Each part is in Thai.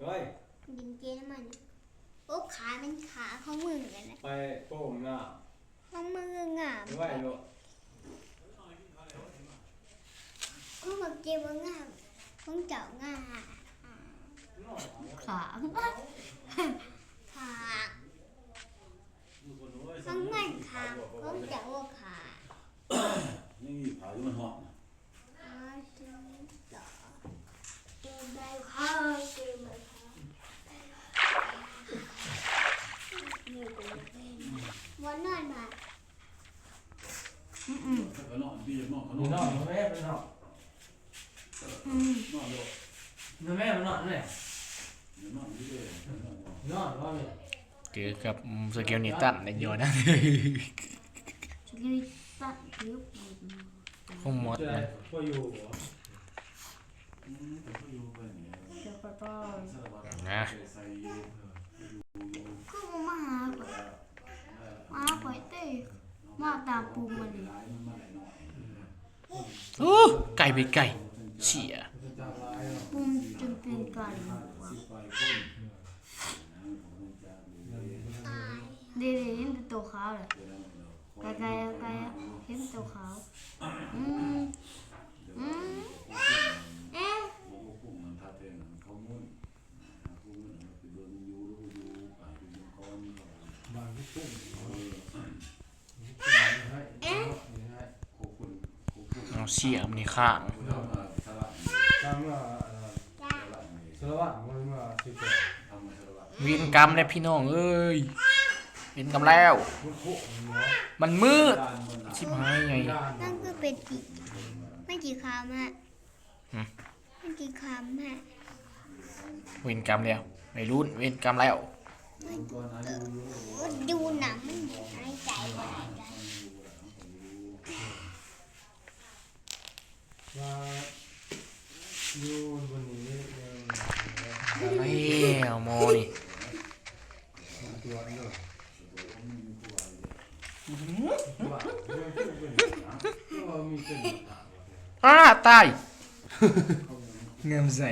เฮ้ย ดินเจน้ำมันโอ้ขาเป็นขาของมึงกันนะไปโป่งหน้าของมึงงามไว้ลูกของมึงเจ็บงามของเจ้างามขาขาของมันขาของเจ้าขานี่ผาอยู่มันหอม หัวนอนมาอืมขนมพี่มองขนมนนอนแม่มันนออืมนอนด้แม่มันนอนเลยนอนนอนว่มเจอกับสเกลนิตันในยอนะยคงหมดนะเลยนะาตาปูมาเโอ้ไก่ไปไก่เสียปูมจนเป็นไก่เดี๋ยวเห็นตัวขาวเลยไก่ไก่ไก่เห็นตัวขาวอืมอืม เอาเฉียมนนี่ข้างคุณเอามาสลับตามเมื่อจ้าสลับนี่สารวัตรเมื่อเมื่อสิบแปดทำมาสลับเวียนกรรมแล้วพี่น้องเอ้ยเวียนกรรมแล้ว พุทโธเนาะมันมืดด้านบนชิบหายไง ด้านนั่นคือเป็นกี่ไม่กี่คำฮะไม่กี่คำฮะเวียนกรรมแล้วไม่รู้เวียนกรรมแล้วก่อนอายุเยอะดูหนังมันหายใจไม่ได้ ว่าอยู่บนนี้ยัง แล้วโม นี่ตัวนี้เลยว่าเรื่องที่เป็นก็มีเป็นอ้าตายเงิมใส่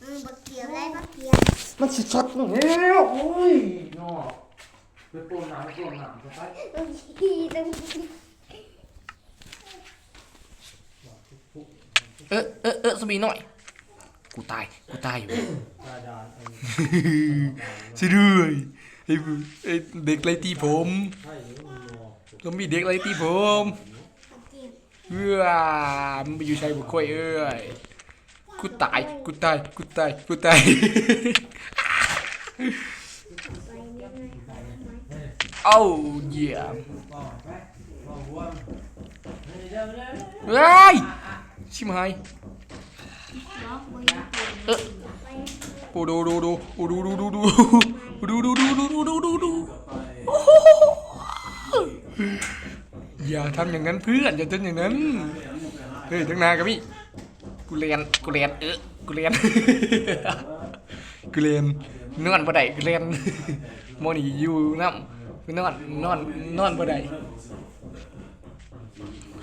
เออบักเกียวได้บักเกียวมันสิช็อตมึงแล้วโอ้ยนอไปโปนน้ำโปนน้ำไปต้องขี้ต้องขี้เออเออเออสบีหน่อย กูตาย กูตายอยู่ สิดเลยไอ้ไอ้เด็กไรตีผมแล้วมีเด็กไรตีผมเอื้อมันไปอยู่ชายบุกค่อยเอ้ยกูตาย กูตาย กูตาย กูตายเอาเยี่ยมเฮ้ยชิมหาย เออปูดูดูดูปูดูดูดูดูดูดูดูดูดูดูดูดูอย่าทำอย่างนั้นเพื่อนอย่าทำอย่างนั้นเฮ้ยทั้งนานกับพี่กูเรียนกูเรียนเออกูเรียนกูเรียนนอนบ่ได้กูเรียนโมนี่อยู่น้ำกูนอนนอนนอนบ่ได้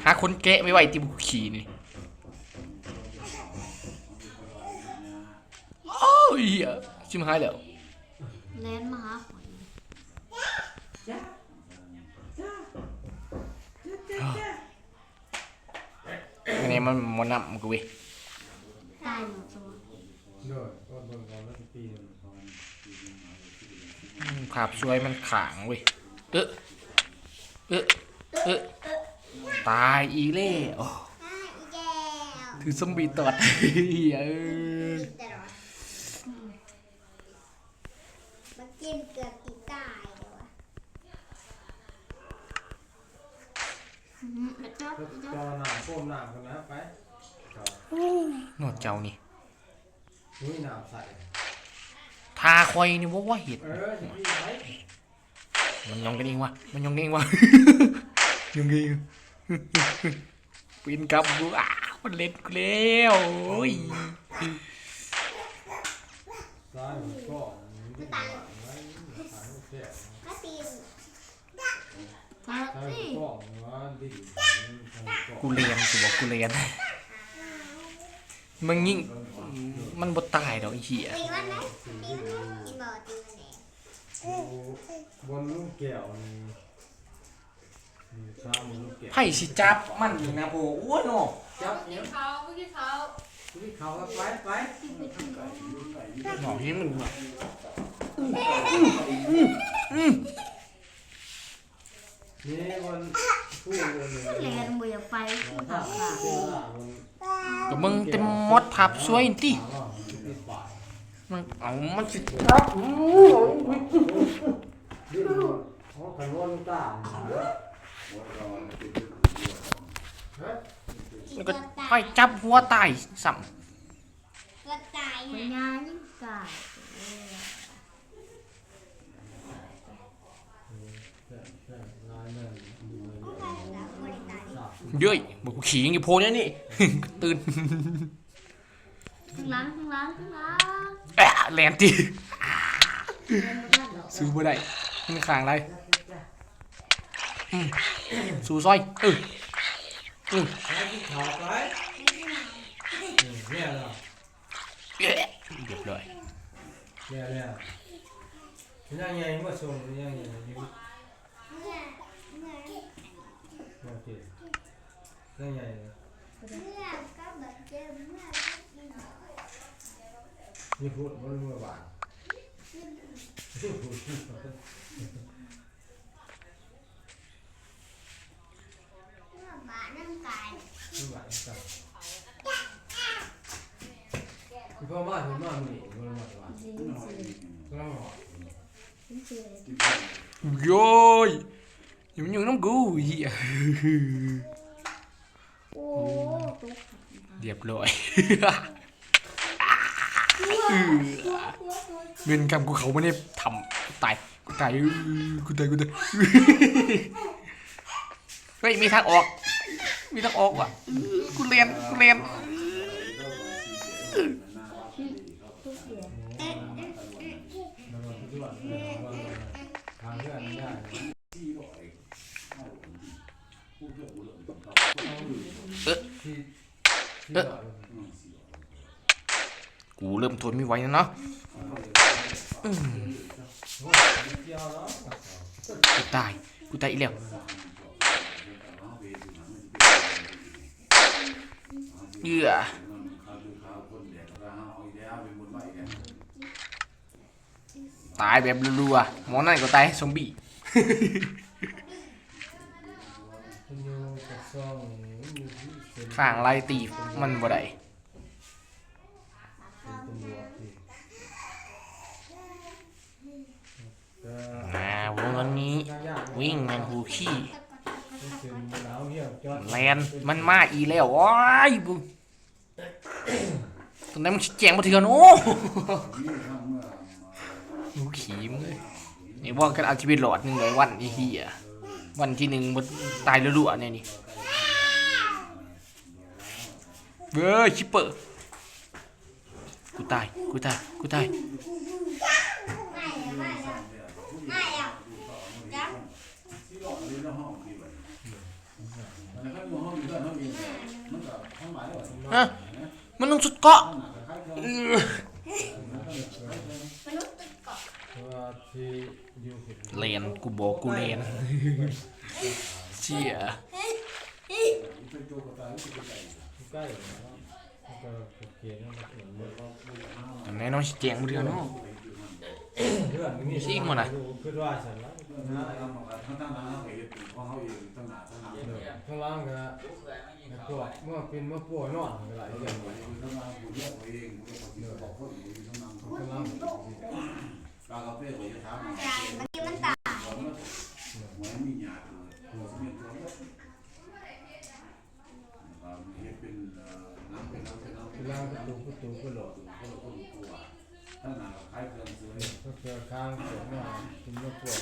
หาคนแกะไม่ไหวที่บุกขี่นี่ ยเหี้ยชิมหายแล้ว แลนมาหาข่อยอันนี้มันมันนำกูเว้ยตายหมดตัวเดี๋ยวก็โดนก่อนแล้วจะปีนอืมภาพสวยมันขางเว้ยเออเออเออตายอีเล่โอ้อ่าอีแก้วถือซอมบี้ตอดเหี้ยเออ ตลอดบักเกียวเกือบติดตายเลยวะอืมเจ้าก็เจ้าต่อหน้าโป้มหน้ากันนะไปครับนวดเจ้านี่นุ้ยหน้าใส่ทาคอยนี่ว่าว่าเห็ดเออจะพี่ไหนมันยองกันเองวะมันยองกันเองวะ ยองกันเองปีนกลับกูอ้าวมันเล่นกูแล้วโอ้ย ซ้ายหัวก็มันก็หวานไว้ขายแค่ กูเรียนกูบอกกูเรียน มึงยิ่งมันบดตายดอกไอ้เหี้ยบห้ไผ่สิจับมันอยู่นะโบอ้วนโอ้จับเนี่ยเขาพี่เขาพี่เขาไปไปหนอที่มึงอะ นี่บนผู้บนเรียนบ่อยากไปที่ผับค่ะเจ้าละบนก็มึงเต็มมดพับสวยติถามว่าติดปากมันเอามันสิจับดิ้นเขาขันวนตาวัดเราเป็นฮะมันก็ไผ่จับหัวตายสัมก็ตายนะงานยิ่งกาย ลายนั่นดูเลยสับ เย้ยบอกกูขี่ยังอยู่โพเนี่ยนี่ ตื่นข้างหลังข้างหลังข้างหลังแอะแลนตีเรียนบ่ได้หรอกซื้อบ่ได้มันขางไรอืมสู้ซอยเอออืมไปที่เขาไปเนี่ยเหรอเอ๊ะเรียบร้อยเนี่ยเนี่ยยังไงมาส่งยังไงอยู่โอเค ยังไงมีพูดมันเมื่อวานบ้านนั่งกายเมื่อวานจับพี่พ่ อมาถึงมาหนีเมื่อวานวานจริงน้อยจริงก็ต้องหอจริงจริงที่พ่อโย้ยอยู่มันอยู่น้ำกูเหี้ยโอ้ตุ๊กเรียบร้อยเงินกรรมกูเขาไม่ได้ทำตายกูตายอื้อกูตายกูตายเฮ้ยมีทางออก มีทางออกว่ะอื้อกูเรียนกูเรียน ที่ที่ดอกูเริ่มทนไม่ไหวแล้วเนาะกูตาย กูตายอีกแล้วเยื่อตายแบบรัวๆหมอนั่นก็ตายซอมบี้ ข้างไล่ตีมันบ่ได้เป็นตำรวจที่ก็อ่าวงนี้ วิ่งแมนฮูขี้แลนมันมาอีแล้วโอ้ยบุตอนนั้นมันแจงมาเถื่อนโอ้หูขี้มึงเลยนี่ว่ากันเอาชีวิตหลอดหนึ่งร้อยวันไอ้เหี้ยวันที่หนึ่งมันตายรัวๆเนี่ยนี่ เว้ยชิปเปอร์กูตายกูตายกูตายไม่ไม่ไม่อะจับฮะมันต้องสุดเกาะเลนกูบอกกูเลนเชี่ย ใกล้แล้วก็โอเคนะมันเหมือนว่าอันนี้น้องสิแจงมาเถื่อเนาะเพื่อนมีซิกหมดน่ะคือว่าฉันแล้วนะข้างล่างก็ปวดเมื่อเป็นเมื่อปวดนอนก็หลายอย่างข้างล่างกาแฟไว้ถามตายบางทีมันตายหัวมีหยาดหัวสมิธตัวเฮ็ดเป็นน้ำเป็นน้ำเป็นน้ำเป็น ข้างน้ำล่างประตูประตูก็หลอดตัวถ้าหนาคล้ายเครื่องซื้อก็คือข้างปวดนอนเป็นเมื่อปวด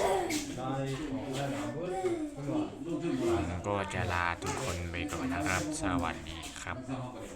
ตายของได้หนาเบิดก็นอนลูกขึ้นโบราณก็จะลาทุกคนไปก่อนนะครับ สวัสดีครับ